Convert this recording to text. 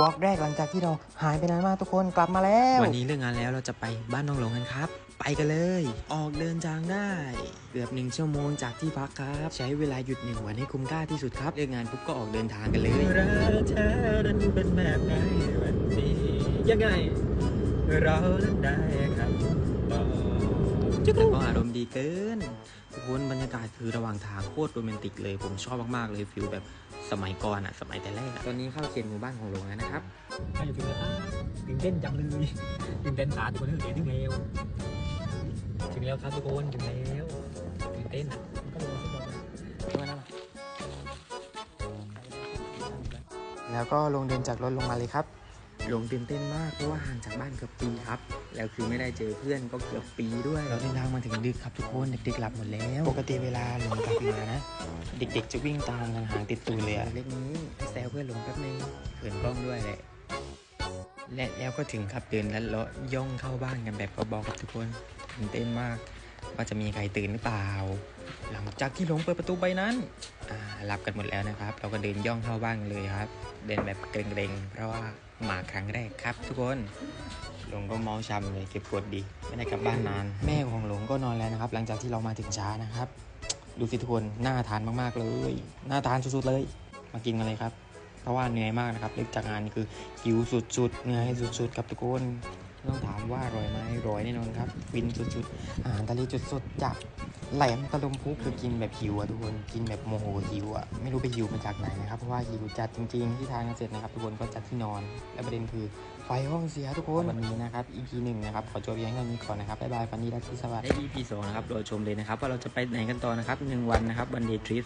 วอล์กแรกหลังจากที่เราหายไปนานมากทุกคนกลับมาแล้ว วันนี้เรื่องงานแล้วเราจะไปบ้านน้องหลงกันครับ ไปกันเลย ออกเดินทางได้เกือบหนึ่งชั่วโมงจากที่พักครับ ใช้เวลาหยุดหนึ่งวันให้คุ้มค่าที่สุดครับเลิกงานปุ๊บก็ออกเดินทางกันเลยรักเธอนั้นเป็นแบบไหนวันนี้ยังไง เราเล่นได้ครับบอกแล้วก็อารมณ์ดีเกินทุกคนบรรยากาศคือระหว่างทางโคตรโรแมนติกเลย ผมชอบมาก ๆ เลยฟิลแบบ สมัยก่อนอะสมัยแต่แรกอะตอนนี้เข้าเขตหมู่บ้านของหลงแล้วนะครับใครอยู่ถึงแล้วครับตื่นเต้นจังเลยตื่นเต้นสาทุกคนตื่นเต้นถึงแล้วถึงแล้วครับทุกคนถึงแล้วตื่นเต้นอะก็ลงสักหน่อยแล้วก็ลงเดินจากรถลงมาเลยครับห ลงตื่นเต้นมากเพราะว่าห่างจากบ้านเกือบปีครับ แล้วคือไม่ได้เจอเพื่อนก็เกือบปีด้วย เราเดินทางมาถึงดึกครับทุกคนเด็กๆหลับหมดแล้ว ปกติเวลาลงกลับมานะ เด็กๆจะวิ่งตามกันหางติดตูดเลยอะเล็กนี้ให้แซวเพื่อนหลงแป๊บนึงเขินกล้องด้วยแหละและแล้วก็ถึงครับเดินลัดเลาะย่องเข้าบ้านกันแบบเบาๆครับทุกคนตื่นเต้นมากว่าจะมีใครตื่นหรือเปล่า หลังจากที่หลงเปิดประตูไปนั้นอ่าหลับกันหมดแล้วนะครับ เราก็เดินย่องเข้าบ้านกันเลยครับ เดินแบบเกรงๆเพราะว่า มาครั้งแรกครับ ทุกคนหลงก็เมาช้ำเลยเก็บกดดี ไม่ได้กลับบ้านนาน แม่ของหลงก็นอนแล้วนะครับ หลังจากที่เรามาถึงช้านะครับ ดูสิทุกคนน่าทานมากๆเลย น่าทานสุดๆเลย มากินกันเลยครับ เพราะว่าเหนื่อยมากนะครับเลิกจากงานคือหิวสุดๆเหนื่อยสุดๆครับทุกคน ต้องถามว่าอร่อยไหมอร่อยแน่นอนครับฟินสุดๆอาหารทะเลจุดสดจากแหลมตะลุมพุกคือกินแบบหิวอะทุกคนกินแบบโมโหหิวอะไม่รู้ไปหิวมาจากไหนนะครับเพราะว่าหิวจัดจริงๆที่ทานกันเสร็จนะครับ ทุกคนก็จัดที่นอน และประเด็นคือไฟห้องเสียทุกคนวันนี้นะครับ EP หนึ่งนะครับขอจบเพียงเท่านี้ก่อนนะครับบ๊ายบายฟันนี้รักที่สวัสดีได้ EP 2นะครับรอชมเลยนะครับว่าเราจะไปไหนกันต่อนะครับหนึ่งวันนะครับวันเดย์ทริป